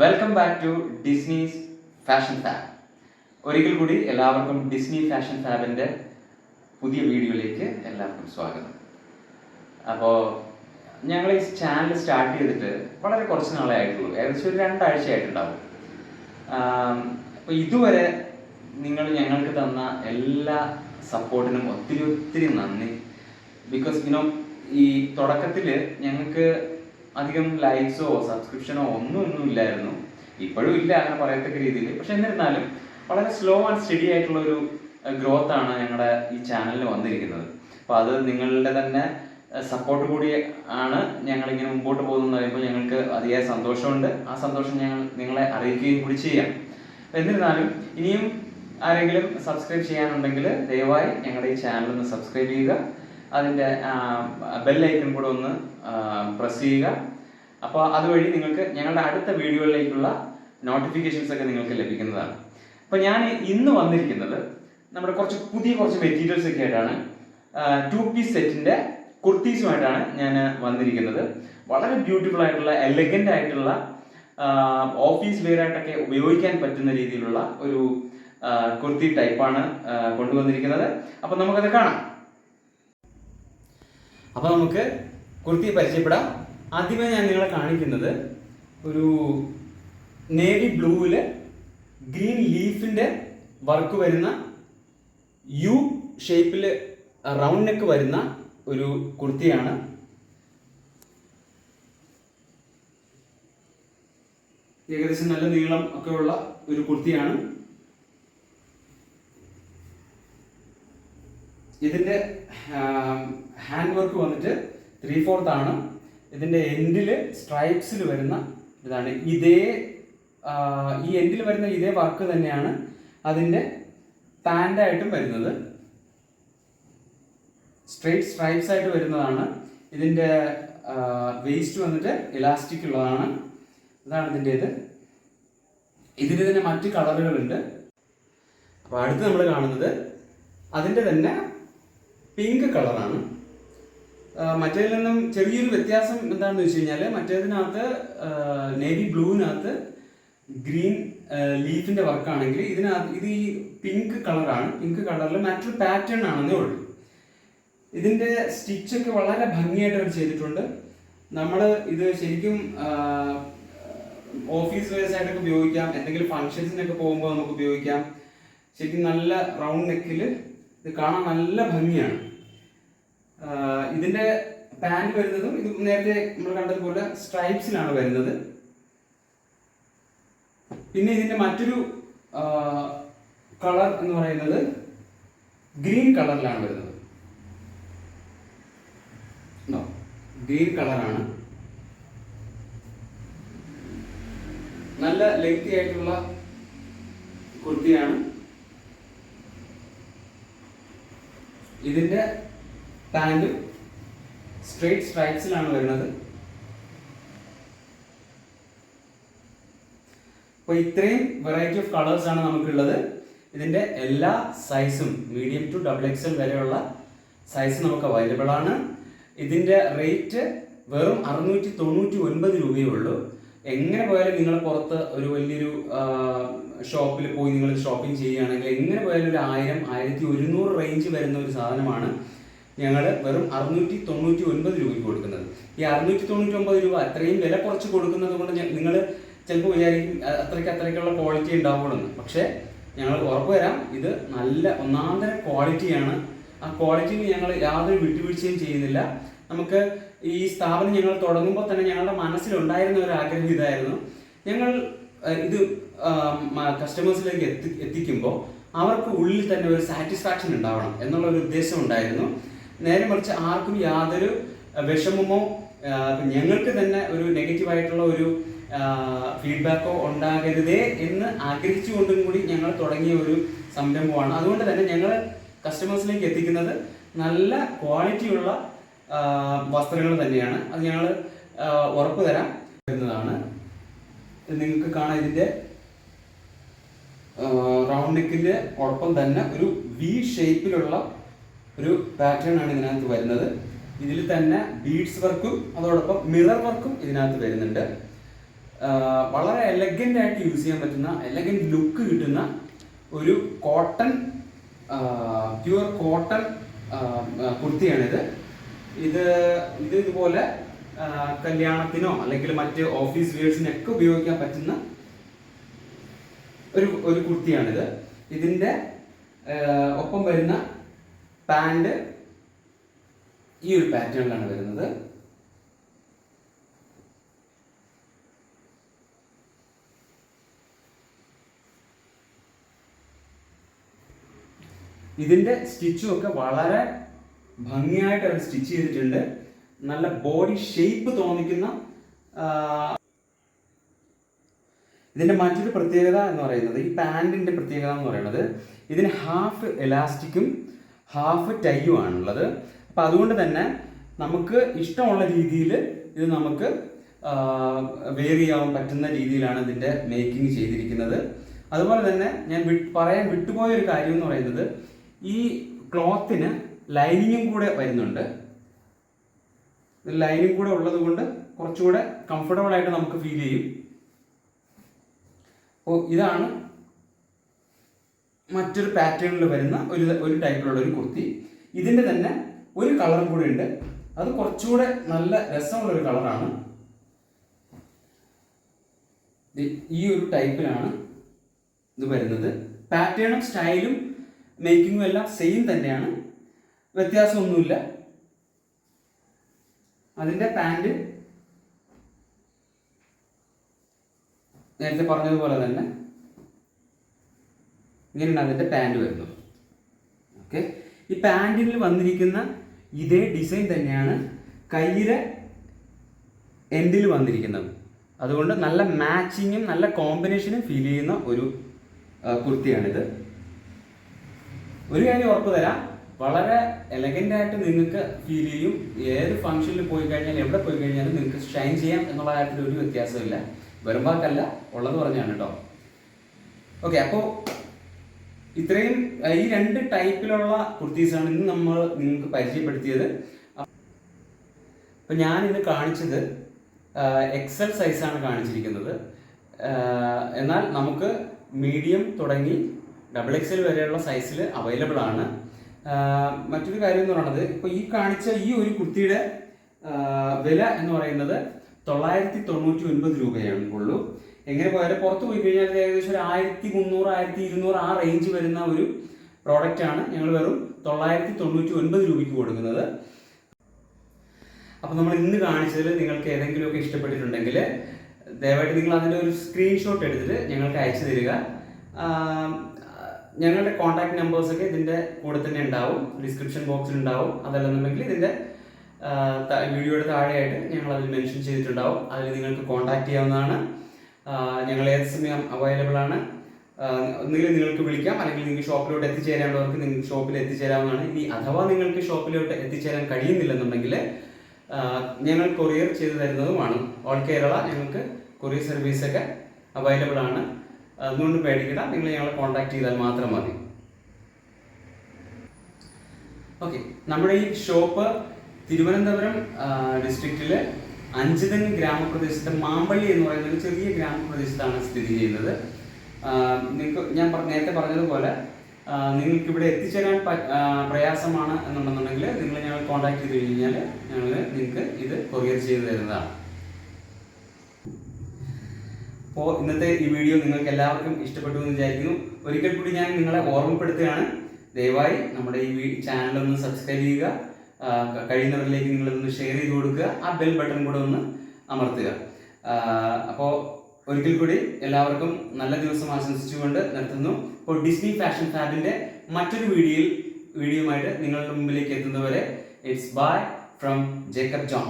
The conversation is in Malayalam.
Welcome back to Disney's fashion fab ഒരിക്കൽ കൂടി എല്ലാവർക്കും ഡിസ്നി ഫാഷൻ ഫാബിന്റെ പുതിയ വീഡിയോയിലേക്ക് എല്ലാവർക്കും സ്വാഗതം. അപ്പോൾ ഞങ്ങൾ ഈ ചാനൽ സ്റ്റാർട്ട് ചെയ്തിട്ട് വളരെ കുറച്ച് നാളെ ആയിട്ടുള്ളൂ. ഏകദേശം ഒരു രണ്ടാഴ്ച ആയിട്ടുണ്ടാവും. അപ്പോൾ ഇതുവരെ നിങ്ങൾ ഞങ്ങൾക്ക് തന്ന എല്ലാ സപ്പോർട്ടിനും ഒത്തിരി ഒത്തിരി നന്ദി. ബിക്കോസ് യുനോ ഈ തുടക്കത്തിൽ ഞങ്ങൾക്ക് അധികം ലൈക്സോ സബ്സ്ക്രിപ്ഷനോ ഒന്നും ഒന്നും ഇല്ലായിരുന്നു. ഇപ്പോഴും ഇല്ല അങ്ങനെ പറയത്തക്ക രീതിയിൽ. പക്ഷെ എന്നിരുന്നാലും വളരെ സ്ലോ ആൻഡ് സ്റ്റഡി ആയിട്ടുള്ള ഒരു ഗ്രോത്ത് ആണ് ഞങ്ങളുടെ ഈ ചാനലിൽ വന്നിരിക്കുന്നത്. അപ്പോൾ അത് നിങ്ങളുടെ തന്നെ സപ്പോർട്ട് കൂടി ആണ് ഞങ്ങൾ ഇങ്ങനെ മുമ്പോട്ട് പോകുന്നത് പറയുമ്പോൾ ഞങ്ങൾക്ക് അതിയായ സന്തോഷമുണ്ട്. ആ സന്തോഷം ഞങ്ങൾ നിങ്ങളെ അറിയിക്കുകയും കൂടി ചെയ്യാം. എന്നിരുന്നാലും ഇനിയും ആരെങ്കിലും സബ്സ്ക്രൈബ് ചെയ്യാനുണ്ടെങ്കിൽ ദയവായി ഞങ്ങളുടെ ഈ ചാനൽ ഒന്ന് സബ്സ്ക്രൈബ് ചെയ്യുക. അതിന്റെ ബെല്ലൈക്കൺ കൂടെ ഒന്ന് പ്രസ് ചെയ്യുക. അപ്പോൾ അതുവഴി നിങ്ങൾക്ക് ഞങ്ങളുടെ അടുത്ത വീഡിയോകളിലേക്കുള്ള നോട്ടിഫിക്കേഷൻസ് ഒക്കെ നിങ്ങൾക്ക് ലഭിക്കുന്നതാണ്. അപ്പോൾ ഞാൻ ഇന്ന് വന്നിരിക്കുന്നത് നമ്മുടെ കുറച്ച് പുതിയ കുറച്ച് മെറ്റീരിയൽസ് ഒക്കെ ആയിട്ടാണ്. ടു പീസ് സെറ്റിന്റെ കുർത്തീസുമായിട്ടാണ് ഞാൻ വന്നിരിക്കുന്നത്. വളരെ ബ്യൂട്ടിഫുൾ ആയിട്ടുള്ള എലഗന്റ് ആയിട്ടുള്ള ഓഫീസ് വെയർ ആയിട്ടൊക്കെ ഉപയോഗിക്കാൻ പറ്റുന്ന രീതിയിലുള്ള ഒരു കുർത്തി ടൈപ്പാണ് കൊണ്ടുവന്നിരിക്കുന്നത്. അപ്പോൾ നമുക്കത് കാണാം. അപ്പോൾ നമുക്ക് കുർത്തി പരിചയപ്പെടാം. ആദ്യമേ ഞാൻ നിങ്ങളെ കാണിക്കുന്നത് ഒരു നേവി ബ്ലൂവിൽ ഗ്രീൻ ലീഫിന്റെ വർക്ക് വരുന്ന യു ഷേപ്പിൽ റൗണ്ട് നെക്ക് വരുന്ന ഒരു കുർത്തിയാണ്. ഏകദേശം നല്ല നീളം ഒക്കെ ഉള്ള ഒരു കുർത്തിയാണ്. ഇതിന്റെ ഹാൻഡ് വർക്ക് വന്നിട്ട് ത്രീ ഫോർത്ത് ആണ്. ഇതിന്റെ എൻഡിൽ സ്ട്രൈപ്സിൽ വരുന്ന ഇതാണ്. ഇതേ ഈ എൻഡിൽ വരുന്ന ഇതേ വർക്ക് തന്നെയാണ് അതിന്റെ പാന്റായിട്ടും വരുന്നത്. സ്ട്രൈറ്റ് സ്ട്രൈപ്സ് ആയിട്ട് വരുന്നതാണ്. ഇതിന്റെ വേസ്റ്റ് വന്നിട്ട് ഇലാസ്റ്റിക് ഉള്ളതാണ്. ഇതാണ് ഇതിന്റെ ഇത്. ഇതിന് തന്നെ മറ്റ് കളറുകളുണ്ട് അപ്പോൾ അടുത്ത് നമ്മൾ കാണുന്നത് അതിന്റെ തന്നെ പിങ്ക് കളറാണ് മറ്റേതിൽ നിന്നും ചെറിയൊരു വ്യത്യാസം എന്താണെന്ന് വെച്ച് കഴിഞ്ഞാൽ മറ്റേതിനകത്ത് നേവി ബ്ലൂവിനകത്ത് ഗ്രീൻ ലീഫിന്റെ വർക്കാണെങ്കിൽ ഇതിനകത്ത് ഇത് ഈ പിങ്ക് കളറാണ് പിങ്ക് കളറിൽ മറ്റൊരു പാറ്റേൺ ആണെന്നേ ഉള്ളൂ. ഇതിന്റെ സ്റ്റിച്ചൊക്കെ വളരെ ഭംഗിയായിട്ട് അവർ ചെയ്തിട്ടുണ്ട്. നമ്മൾ ഇത് ശരിക്കും ഓഫീസ് വെയർസ് ആയിട്ടൊക്കെ ഉപയോഗിക്കാം. എന്തെങ്കിലും ഫങ്ഷൻസിനൊക്കെ പോകുമ്പോൾ നമുക്ക് ഉപയോഗിക്കാം. ശരിക്കും നല്ല റൗണ്ട് നെക്കിൽ ഇത് കാണാൻ നല്ല ഭംഗിയാണ്. ഇതിന്റെ പാന്റ് വരുന്നതും ഇത് നേരത്തെ നമ്മൾ കണ്ടതുപോലെ സ്ട്രൈപ്സിലാണ് വരുന്നത്. പിന്നെ ഇതിന്റെ മറ്റൊരു കളർ എന്ന് പറയുന്നത് ഗ്രീൻ കളറിലാണ് വരുന്നത്. ഗ്രീൻ കളറാണ് നല്ല ലെങ്തി ആയിട്ടുള്ള കുർത്തിയാണ്. ഇതിന്റെ പാന്റ് സ്ട്രേറ്റ് സ്ട്രൈപ്സിലാണ് വരുന്നത്. അപ്പോൾ ഇത്രയും വെറൈറ്റി ഓഫ് കളേഴ്സ് ആണ് നമുക്കുള്ളത്. ഇതിന്റെ എല്ലാ സൈസും മീഡിയം ടു ഡബിൾ എക്സൽ വരെയുള്ള സൈസ് നമുക്ക് അവൈലബിൾ ആണ്. ഇതിന്റെ റേറ്റ് വെറും അറുന്നൂറ്റി തൊണ്ണൂറ്റി ഒൻപത് രൂപയേ ഉള്ളൂ. എങ്ങനെ പോയാലും നിങ്ങൾ പുറത്ത് ഒരു വലിയൊരു ഷോപ്പിൽ പോയി നിങ്ങൾ ഷോപ്പിംഗ് ചെയ്യുകയാണെങ്കിൽ എങ്ങനെ പോയാലും ഒരു ആയിരം ആയിരത്തി ഒരുന്നൂറ് റേഞ്ച് വരുന്ന ഒരു സാധനമാണ് ഞങ്ങൾ വെറും അറുന്നൂറ്റി തൊണ്ണൂറ്റി ഒൻപത് രൂപയ്ക്ക് കൊടുക്കുന്നത്. ഈ അറുന്നൂറ്റി തൊണ്ണൂറ്റി ഒമ്പത് രൂപ അത്രയും വില കുറച്ച് കൊടുക്കുന്നത് കൊണ്ട് നിങ്ങൾ ചിലപ്പോൾ വിചാരിക്കും അത്രയ്ക്ക് അത്രയ്ക്കുള്ള ക്വാളിറ്റി ഉണ്ടാവുള്ളൂ പക്ഷേ ഞങ്ങൾ ഉറപ്പുവരാം ഇത് നല്ല ഒന്നാന്തര ക്വാളിറ്റിയാണ് ആ ക്വാളിറ്റിയിൽ ഞങ്ങൾ യാതൊരു വിട്ടുവീഴ്ചയും ചെയ്യുന്നില്ല. നമുക്ക് ഈ സ്ഥാപനം ഞങ്ങൾ തുടങ്ങുമ്പോൾ തന്നെ ഞങ്ങളുടെ മനസ്സിലുണ്ടായിരുന്ന ഒരു ആഗ്രഹം ഇതായിരുന്നു. ഞങ്ങൾ ഇത് കസ്റ്റമേഴ്സിലേക്ക് എത്തി എത്തിക്കുമ്പോൾ അവർക്ക് ഉള്ളിൽ തന്നെ ഒരു സാറ്റിസ്ഫാക്ഷൻ ഉണ്ടാവണം എന്നുള്ള ഒരു ഉദ്ദേശം ഉണ്ടായിരുന്നു. നേരെ മറിച്ച് ആർക്കും യാതൊരു വിഷമമോ ഞങ്ങൾക്ക് തന്നെ ഒരു നെഗറ്റീവായിട്ടുള്ള ഒരു ഫീഡ്ബാക്കോ ഉണ്ടാകരുതേ എന്ന് ആഗ്രഹിച്ചുകൊണ്ടും കൂടി ഞങ്ങൾ തുടങ്ങിയ ഒരു സംരംഭമാണ്. അതുകൊണ്ട് തന്നെ ഞങ്ങൾ കസ്റ്റമേഴ്സിലേക്ക് എത്തിക്കുന്നത് നല്ല ക്വാളിറ്റിയുള്ള വസ്ത്രങ്ങൾ തന്നെയാണ്. അത് ഞങ്ങൾ ഉറപ്പ് തരാം വരുന്നതാണ് ഇത് നിങ്ങൾക്ക് കാണാം ഇതിന്റെ റൗണ്ട് നെക്കിന്റെ ഒപ്പം തന്നെ ഒരു വി ഷേപ്പിലുള്ള ഒരു പാറ്റേൺ ആണ് ഇതിനകത്ത് വരുന്നത്. ഇതിൽ തന്നെ ബീഡ്സ് വർക്കും അതോടൊപ്പം മിറർ വർക്കും ഇതിനകത്ത് വരുന്നുണ്ട്. വളരെ എലഗന്റ് ആയിട്ട് യൂസ് ചെയ്യാൻ പറ്റുന്ന എലഗന്റ് ലുക്ക് കിട്ടുന്ന ഒരു കോട്ടൺ പ്യുവർ കോട്ടൺ കുർത്തിയാണിത്. ഇത് ഇത് ഇതുപോലെ കല്യാണത്തിനോ അല്ലെങ്കിൽ മറ്റ് ഓഫീസ് വേഴ്സിനൊക്കെ ഉപയോഗിക്കാൻ പറ്റുന്ന ഒരു ഒരു കുർത്തിയാണിത് ഇതിന്റെ ഒപ്പം വരുന്ന പാന്റ് ഈ ഒരു പാറ്റേണിലാണ് വരുന്നത്. ഇതിന്റെ സ്റ്റിച്ചും ഒക്കെ വളരെ ഭംഗിയായിട്ട് അവർ സ്റ്റിച്ച് ചെയ്തിട്ടുണ്ട്. നല്ല ബോഡി ഷേപ്പ് തോന്നിക്കുന്ന ആ, ഇതിന്റെ മറ്റൊരു പ്രത്യേകത എന്ന് പറയുന്നത് ഈ പാൻറിന്റെ പ്രത്യേകത എന്ന് പറയുന്നത് ഇതിന് ഹാഫ് എലാസ്റ്റിക്കും ഹാഫ് ടൈയും ആണുള്ളത്. അപ്പോൾ അതുകൊണ്ട് തന്നെ നമുക്ക് ഇഷ്ടമുള്ള രീതിയിൽ ഇത് നമുക്ക് വേർ ചെയ്യാൻ പറ്റുന്ന രീതിയിലാണ് ഇതിന്റെ മേക്കിംഗ് ചെയ്തിരിക്കുന്നത്. അതുപോലെ തന്നെ ഞാൻ പറയാൻ വിട്ടുപോയ ഒരു കാര്യം എന്ന് പറയുന്നത് ഈ ക്ലോത്തിന് ലൈനിങ്ങും കൂടെ വരുന്നുണ്ട്. ലൈനിങ് കൂടെ ഉള്ളത് കൊണ്ട് കുറച്ചുകൂടെ കംഫർട്ടബിൾ ആയിട്ട് നമുക്ക് ഫീൽ ചെയ്യും. അപ്പോൾ ഇതാണ് മറ്റൊരു പാറ്റേണിൽ വരുന്ന ഒരു ഒരു ടൈപ്പിലുള്ള ഒരു കുർത്തി. ഇതിന്റെ തന്നെ ഒരു കളറും കൂടെ ഉണ്ട്. അത് കുറച്ചുകൂടെ നല്ല രസമുള്ള ഒരു കളറാണ്. ഈ ഒരു ടൈപ്പിലാണ് ഇത് വരുന്നത്. പാറ്റേണും സ്റ്റൈലും മേക്കിങ്ങും എല്ലാം സെയിം തന്നെയാണ്. വ്യത്യാസമൊന്നുമില്ല. അതിന്റെ പാന്റ് നേരത്തെ പറഞ്ഞതുപോലെ തന്നെ ഇങ്ങനെയാണ് അതിന്റെ പാന്റ് വരുന്നത്. ഓക്കെ ഈ പാന്റിൽ വന്നിരിക്കുന്ന ഇതേ ഡിസൈൻ തന്നെയാണ് കയ്യിലെ എൻഡിൽ വന്നിരിക്കുന്നത്. അതുകൊണ്ട് നല്ല മാച്ചിങ്ങും നല്ല കോമ്പിനേഷനും ഫീൽ ചെയ്യുന്ന ഒരു കുർത്തിയാണിത്. ഒരു കാര്യം ഉറപ്പ് തരാം. വളരെ എലഗന്റ് ആയിട്ട് നിങ്ങൾക്ക് ഫീൽ ചെയ്യും. ഏത് ഫംഗ്ഷനിൽ പോയി കഴിഞ്ഞാലും എവിടെ പോയി കഴിഞ്ഞാലും നിങ്ങൾക്ക് ഷൈൻ ചെയ്യാം എന്നുള്ള കാര്യത്തിൽ ഒരു വ്യത്യാസമില്ല വെറും വാക്കല്ല ഉള്ളത് പറഞ്ഞാണ് കേട്ടോ ഓക്കെ അപ്പോൾ ഇത്രയും ഈ രണ്ട് ടൈപ്പിലുള്ള കുർത്തീസാണ് ഇന്ന് നമ്മൾ നിങ്ങൾക്ക് പരിചയപ്പെടുത്തിയത്. അപ്പം ഞാൻ ഇന്ന് കാണിച്ചത് എക്സൽ സൈസാണ് കാണിച്ചിരിക്കുന്നത്. എന്നാൽ നമുക്ക് മീഡിയം തുടങ്ങി ഡബിൾ എക്സൽ വരെയുള്ള സൈസിൽ അവൈലബിൾ ആണ്. മറ്റൊരു കാര്യം എന്ന് പറയുന്നത് ഇപ്പോൾ ഈ കാണിച്ച ഈ ഒരു കുർത്തിയുടെ വില എന്ന് പറയുന്നത് തൊള്ളായിരത്തി തൊണ്ണൂറ്റി ഒൻപത് രൂപയാണ് ഉള്ളൂ എങ്ങനെ പോയാലും പുറത്ത് പോയി കഴിഞ്ഞാൽ ഏകദേശം ഒരു ആയിരത്തി മുന്നൂറ് ആയിരത്തി ഇരുന്നൂറ് ആ റേഞ്ച് വരുന്ന ഒരു പ്രോഡക്റ്റ് ആണ്. ഞങ്ങൾ വെറും തൊള്ളായിരത്തി തൊണ്ണൂറ്റി ഒൻപത് രൂപയ്ക്ക് കൊടുക്കുന്നത്. അപ്പോൾ നമ്മൾ ഇന്ന് കാണിച്ചതിൽ നിങ്ങൾക്ക് ഏതെങ്കിലുമൊക്കെ ഇഷ്ടപ്പെട്ടിട്ടുണ്ടെങ്കിൽ ദയവായിട്ട് നിങ്ങൾ അതിന്റെ ഒരു സ്ക്രീൻഷോട്ട് എടുത്തിട്ട് ഞങ്ങൾക്ക് അയച്ചു തരിക. ഞങ്ങളുടെ കോൺടാക്ട് നമ്പേഴ്സൊക്കെ ഇതിന്റെ കൂടെ തന്നെ ഉണ്ടാവും. ഡിസ്ക്രിപ്ഷൻ ബോക്സിൽ ഉണ്ടാവും. അതല്ലെന്നുണ്ടെങ്കിൽ ഇതിന്റെ വീഡിയോയുടെ താഴെയായിട്ട് ഞങ്ങൾ അതിൽ മെൻഷൻ ചെയ്തിട്ടുണ്ടാവും. അതിൽ നിങ്ങൾക്ക് കോൺടാക്ട് ചെയ്യാവുന്നതാണ്. ഞങ്ങൾ ഏത് സമയം അവൈലബിൾ ആണ് ഒന്നുകിൽ നിങ്ങൾക്ക് വിളിക്കാം അല്ലെങ്കിൽ നിങ്ങൾക്ക് ഷോപ്പിലോട്ട് എത്തിച്ചേരാനുള്ളവർക്ക് നിങ്ങൾക്ക് ഷോപ്പിൽ എത്തിച്ചേരാവുന്നതാണ്. ഇനി അഥവാ നിങ്ങൾക്ക് ഷോപ്പിലോട്ട് എത്തിച്ചേരാൻ കഴിയുന്നില്ലെന്നുണ്ടെങ്കിൽ ഞങ്ങൾ കൊറിയർ ചെയ്തു തരുന്നതുമാണ്. ഓൾ കേരള ഞങ്ങൾക്ക് കൊറിയർ സർവീസൊക്കെ അവൈലബിൾ ആണ്. അതുകൊണ്ട് പേടിക്കണ്ട നിങ്ങൾ ഞങ്ങളെ കോൺടാക്ട് ചെയ്താൽ മാത്രം മതി. ഓക്കെ നമ്മുടെ ഈ ഷോപ്പ് തിരുവനന്തപുരം ഡിസ്ട്രിക്റ്റിലെ അഞ്ചുതൻ ഗ്രാമപ്രദേശത്തെ മാമ്പള്ളി എന്ന് പറയുന്ന ഒരു ചെറിയ ഗ്രാമപ്രദേശത്താണ് സ്ഥിതി ചെയ്യുന്നത്. നിങ്ങൾക്ക് ഞാൻ നേരത്തെ പറഞ്ഞതുപോലെ നിങ്ങൾക്ക് ഇവിടെ എത്തിച്ചേരാൻ പ്രയാസമാണ് എന്നുണ്ടെന്നുണ്ടെങ്കിൽ നിങ്ങൾ ഞങ്ങൾ കോൺടാക്ട് ചെയ്ത് കഴിഞ്ഞാൽ ഞങ്ങൾ നിങ്ങൾക്ക് ഇത് കൊറിയർ ചെയ്ത് തരുന്നതാണ്. അപ്പോൾ ഇന്നത്തെ ഈ വീഡിയോ നിങ്ങൾക്ക് എല്ലാവർക്കും ഇഷ്ടപ്പെട്ടു എന്ന് വിചാരിക്കുന്നു. ഒരിക്കൽ കൂടി ഞാൻ നിങ്ങളെ ഓർമ്മപ്പെടുത്തുകയാണ്. ദയവായി നമ്മുടെ ഈ ചാനൽ ഒന്ന് സബ്സ്ക്രൈബ് ചെയ്യുക. കഴിയുന്നവരിലേക്ക് നിങ്ങളൊന്ന് ഷെയർ ചെയ്ത് കൊടുക്കുക. ആ ബെൽ ബട്ടൺ കൂടെ ഒന്ന് അമർത്തുക. അപ്പോൾ ഒരിക്കൽ കൂടി എല്ലാവർക്കും നല്ല ദിവസം ആശംസിച്ചുകൊണ്ട് നിർത്തുന്നു. ഇപ്പോൾ ഡിസ്നി ഫാഷൻ ഫാബിന്റെ മറ്റൊരു വീഡിയോയിൽ വീഡിയോയുമായിട്ട് നിങ്ങളുടെ മുമ്പിലേക്ക് എത്തുന്നവരെ it's bye from Jacob John